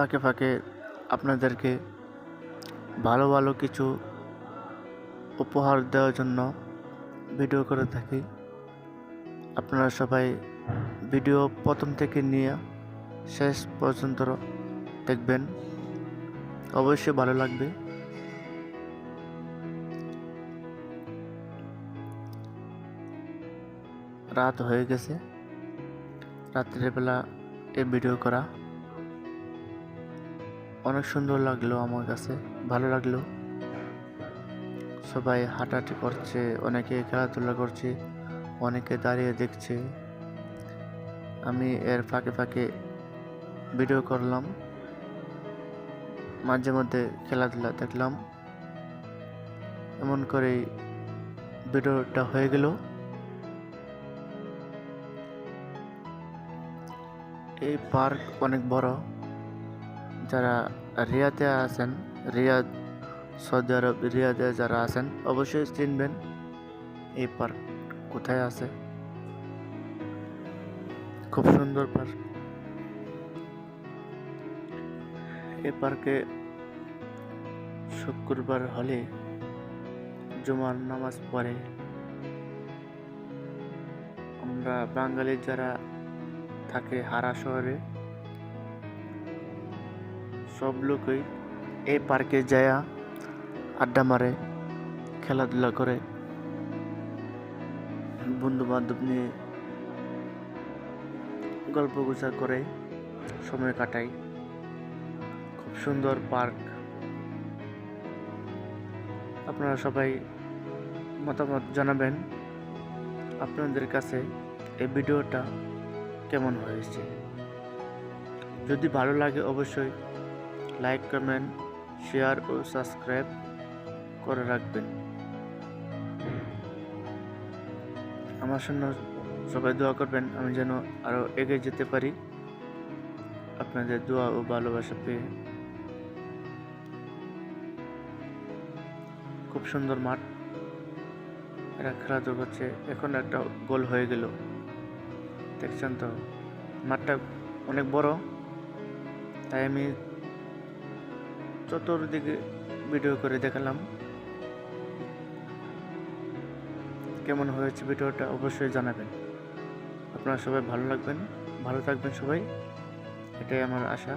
ফাঁকে ফাঁকে আপনাদেরকে ভালো ভালো কিছু উপহার দেওয়ার জন্য ভিডিও করে থাকি। আপনারা সবাই ভিডিও প্রথম থেকে নিয়ে শেষ পর্যন্ত দেখবেন। অবশ্যই ভালো লাগবে। রাত হয়ে গেছে। রাত্রেবেলা এই ভিডিও করা। অনেক সুন্দর লাগল আমার কাছে, ভালো লাগল। সবাই হাঁটাহাঁটি করছে, অনেকে খেলাধুলা করছে, অনেকে দাঁড়িয়ে দেখছে। আমি এর ফাঁকে ফাঁকে ভিডিও করলাম, মাঝে মধ্যে খেলাধুলা দেখলাম। এমন করেই ভিডিওটা হয়ে গেল। এই পার্ক অনেক বড়। যারা রিয়াতে আছেন, রিয়াদ, সৌদি আরব রিয়াদে যারা আছেন, অবশ্যই চিনবেন এই পার্ক কোথায় আছে। খুব সুন্দর পার্ক। এই পার্কে শুক্রবার হলে জুমার নামাজ পড়ে। আমরা বাঙালি যারা থাকে হারা শহরে সব লোকই এই পার্কে যায় আড্ডা মারে, খেলাধুলা করে। বন্ধু বান্ধব নিয়ে গল্প গুজা করে, সময় কাটাই। খুব সুন্দর পার্ক। আপনারা সবাই মতামত জানাবেন। আপনাদের কাছে এই ভিডিওটা কেমন হয়েছে? যদি ভালো লাগে অবশ্যই লাইক কমেন্ট শেয়ার ও সাবস্ক্রাইব করে রাখবেন। আমার জন্য সবাই দোয়া করবেন, আমি যেন আরও এগিয়ে যেতে পারি। আপনাদের দোয়া ও ভালোবাসা পেয়ে খুব সুন্দর মাঠ এরা খেলাধুলা করছে। এখন একটা গোল হয়ে গেল। দেখছেন তো? মাঠটা অনেক বড়, তাই আমি চতুর্দিকে ভিডিও করে দেখালাম। কেমন হয়েছে ভিডিওটা অবশ্যই জানাবেন। আপনারা সবাই ভালো লাগবেন ভালো থাকবেন সবাই। এটাই আমার আশা।